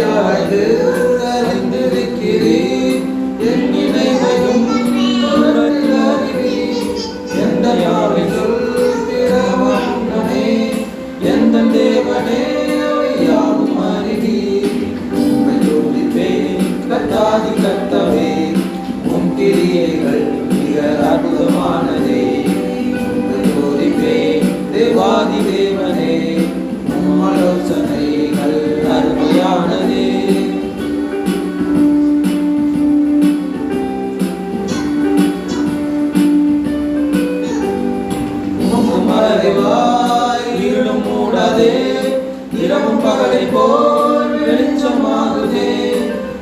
அறியாது உணர்ந்திருக்கிறேன் என் நினைவையும் எந்த யாவை சொல் பிறவனே எந்த தேவனே கத்தாதி கத்த தலைவாய் இருளும் மூடாதே இரவும் பகலை போல் வெளிச்சமாகுதே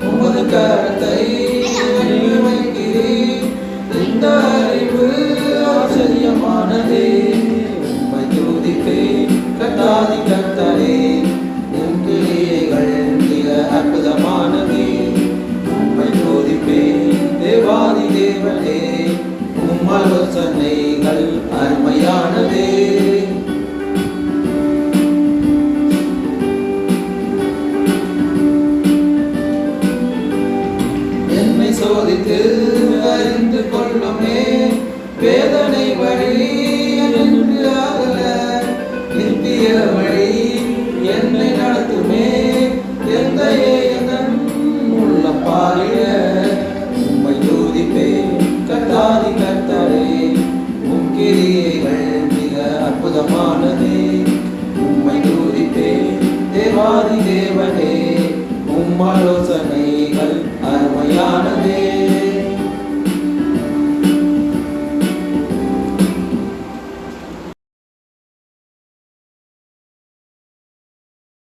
உமது கரத்தை வைக்கிறேன் இந்த அறிவு ஆச்சரியமானதே. உம்மை துதிப்பேன் கத்தாதி கத்தரே தேவாதி தேவனே. சோதித்து அறிந்து கொள்ளுமே. வேதனை வழி என்று ஆகல நித்திய வழி என்னை நடத்துமே. எந்த உள்ள பாலிய உண்மை ஜோதிப்பே கத்தாதி கத்தரே உங்கிரியைகள் மிக அற்புதமானதே. உண்மை ஜோதிப்பே தேவாதி தேவனே. உம்மாலோசனைகள் gonna Yanadeva.